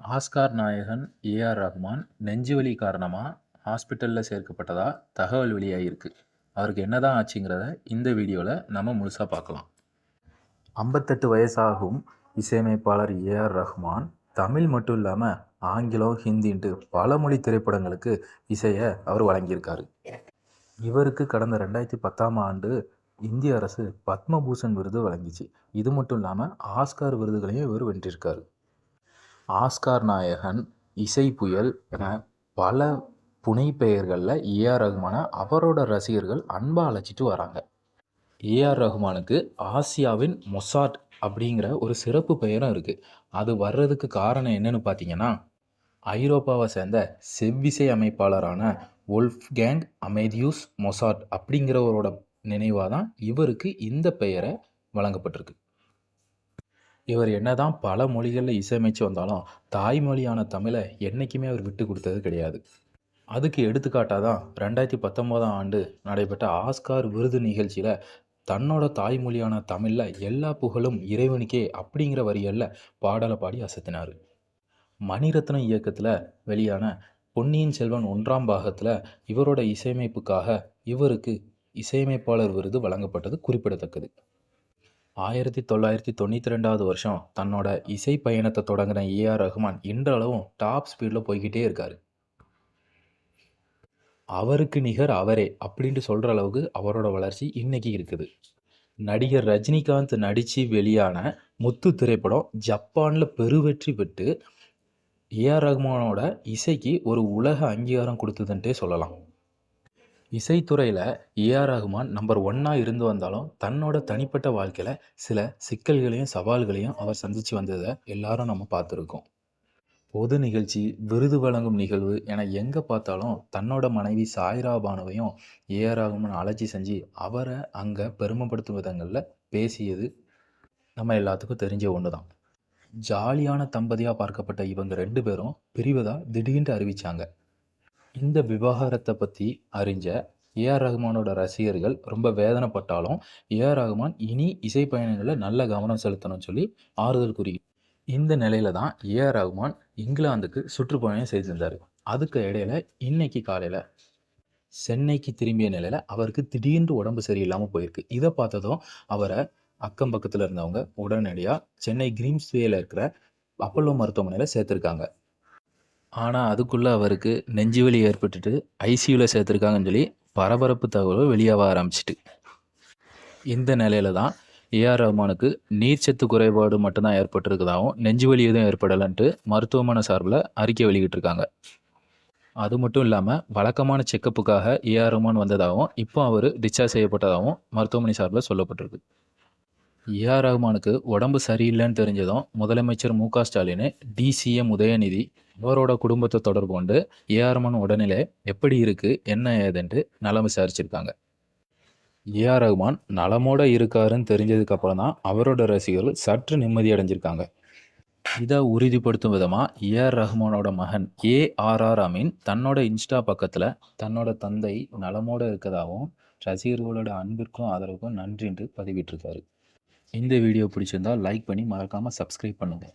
Oscar நாயகன் AR Rahman நெஞ்சுவலி காரணமாக ஹாஸ்பிட்டலில் சேர்க்கப்பட்டதா தகவல் வெளியாகிருக்கு அவருக்கு என்னதான் ஆச்சுங்கிறத இந்த வீடியோவில் நம்ம முழுசாக பார்க்கலாம். ஐம்பத்தெட்டு வயசாகும் இசையமைப்பாளர் ஏஆர் ரஹ்மான் தமிழ் மட்டும் இல்லாமல் ஆங்கிலம் ஹிந்தின்ட்டு பல மொழி திரைப்படங்களுக்கு இசையை அவர் வழங்கியிருக்காரு. இவருக்கு கடந்த ரெண்டாயிரத்தி பத்தாம் ஆண்டு இந்திய அரசு பத்மபூஷன் விருது வழங்கிச்சு. இது மட்டும் இல்லாமல் ஆஸ்கார் விருதுகளையும் இவர் வென்றிருக்காரு. ஆஸ்கார் நாயகன் இசை புயல் என பல புனை பெயர்களில் ஏஆர் ரகுமானை அவரோட ரசிகர்கள் அன்பாக அழைச்சிட்டு வராங்க. ஏஆர் ரகுமானுக்கு ஆசியாவின் மொசாட் அப்படிங்கிற ஒரு சிறப்பு பெயரும் இருக்குது அது வர்றதுக்கு காரணம் என்னன்னு பார்த்தீங்கன்னா ஐரோப்பாவை சேர்ந்த செவ்விசை அமைப்பாளரான ஒல்ஃப்கேங் அமேதியூஸ் மொசாட் அப்படிங்கிறவரோட நினைவாக தான் இவருக்கு இந்த பெயரை வழங்கப்பட்டிருக்கு. இவர் என்னதான் பல மொழிகளில் இசையமைச்சு வந்தாலும் தாய்மொழியான தமிழை என்றைக்குமே அவர் விட்டு கொடுத்தது கிடையாது. அதுக்கு எடுத்துக்காட்டாக தான் ரெண்டாயிரத்தி பத்தொம்போதாம் ஆண்டு நடைபெற்ற ஆஸ்கார் விருது நிகழ்ச்சியில் தன்னோட தாய்மொழியான தமிழில் எல்லா புகழும் இறைவனுக்கே அப்படிங்கிற வரிகளில் பாடலை பாடி அசத்தினார். மணிரத்னம் இயக்கத்தில் வெளியான பொன்னியின் செல்வன் ஒன்றாம் பாகத்தில் இவரோட இசையமைப்புக்காக இவருக்கு இசையமைப்பாளர் விருது வழங்கப்பட்டது குறிப்பிடத்தக்கது. ஆயிரத்தி தொள்ளாயிரத்தி தொண்ணூற்றி ரெண்டாவது வருஷம் தன்னோட இசை பயணத்தை தொடங்கின ஏஆர் ரஹ்மான் இன்றளவும் டாப் ஸ்பீடில் போய்கிட்டே இருக்கார். அவருக்கு நிகர் அவரே அப்படின்ட்டு சொல்கிற அளவுக்கு அவரோட வளர்ச்சி இன்னைக்கு இருக்குது. நடிகர் ரஜினிகாந்த் நடித்து வெளியான முத்து திரைப்படம் ஜப்பானில் பெருவெற்றி பெற்று ஏஆர் ரஹ்மானோட இசைக்கு ஒரு உலக அங்கீகாரம் கொடுத்ததுன்ட்டே சொல்லலாம். இசைத்துறையில் ஏஆர் ரகுமான் நம்பர் ஒன்னாக இருந்து வந்தாலும் தன்னோட தனிப்பட்ட வாழ்க்கையில் சில சிக்கல்களையும் சவால்களையும் அவர் சந்தித்து வந்ததை எல்லாரும் நம்ம பார்த்துருக்கோம். பொது நிகழ்ச்சி விருது வழங்கும் நிகழ்வு என எங்கே பார்த்தாலும் தன்னோட மனைவி சாய்ரா பானுவையும் ஏஆர் ரகுமான் அலட்சி செஞ்சு அவரை அங்கே பெருமைப்படுத்தும் விதங்களில் பேசியது நம்ம எல்லாத்துக்கும் தெரிஞ்ச ஒன்று தான் ஜாலியான தம்பதியாக பார்க்கப்பட்ட இவங்க ரெண்டு பேரும் பிரிவதாக திடீர்னு அறிவிச்சாங்க. இந்த விவகாரத்தை பற்றி அறிஞ்ச ஏஆர் ரஹ்மானோட ரசிகர்கள் ரொம்ப வேதனைப்பட்டாலும் ஏஆர் ரஹ்மான் இனி இசை பயணங்களில் நல்ல கவனம் செலுத்தணும்னு சொல்லி ஆறுதல் கூறி இந்த நிலையில தான் ஏஆர் ரஹ்மான் இங்கிலாந்துக்கு சுற்றுப்பயணம் செய்திருந்தார். அதுக்கு இடையில இன்னைக்கு காலையில் சென்னைக்கு திரும்பிய நிலையில் அவருக்கு திடீர்னு உடம்பு சரியில்லாமல் போயிருக்கு. இதை பார்த்ததும் அவரை அக்கம் பக்கத்தில் இருந்தவங்க உடனடியாக சென்னை கிரீம்ஸ்வேல இருக்கிற அப்பல்லோ மருத்துவமனையில் சேர்த்துருக்காங்க. ஆனால் அதுக்குள்ளே அவருக்கு நெஞ்சு வலி ஏற்பட்டுட்டு ஐசியூவில் சேர்த்துருக்காங்கன்னு சொல்லி பரபரப்பு தகவல் வெளியாக ஆரம்பிச்சிட்டு. இந்த நிலையில தான் ஏஆர் ரஹ்மானுக்கு நீர்ச்சத்து குறைபாடு மட்டும்தான் ஏற்பட்டிருக்கதாகவும் நெஞ்சுவலி எதுவும் ஏற்படலைன்ட்டு மருத்துவமனை சார்பில் அறிக்கை வெளியிட்டிருக்காங்க. அது மட்டும் இல்லாமல் வழக்கமான செக்கப்புக்காக ஏஆர் ரஹ்மான் வந்ததாகவும் இப்போ அவர் டிஸ்சார்ஜ் செய்யப்பட்டதாகவும் மருத்துவமனை சார்பில் சொல்லப்பட்டிருக்கு. ஏஆர் ரஹ்மானுக்கு உடம்பு சரியில்லைன்னு தெரிஞ்சதும் முதலமைச்சர் மு க ஸ்டாலின் டிசிஎம் உதயநிதி இவரோட குடும்பத்தை தொடர்பு கொண்டு ஏஆர் ரஹ்மான் உடல்நிலை எப்படி இருக்குது என்ன ஏதுன்ட்டு நலம் விசாரிச்சிருக்காங்க. ஏஆர் ரஹ்மான் நலமோட இருக்காருன்னு தெரிஞ்சதுக்கு அப்புறம் தான் அவரோட ரசிகர்கள் சற்று நிம்மதி அடைஞ்சிருக்காங்க. இதை உறுதிப்படுத்தும் விதமாக ஏஆர் ரஹ்மானோட மகன் ஏஆர்ஆர் அமீன் தன்னோட இன்ஸ்டா பக்கத்தில் தன்னோட தந்தை நலமோட இருக்கதாகவும் ரசிகர்களோட அன்பிற்கும் ஆதரவுக்கும் நன்றின்ட்டு பதிவிட்டிருக்காரு. இந்த வீடியோ பிடிச்சிருந்தால் லைக் பண்ணி மறக்காமல் சப்ஸ்கிரைப் பண்ணுங்கள்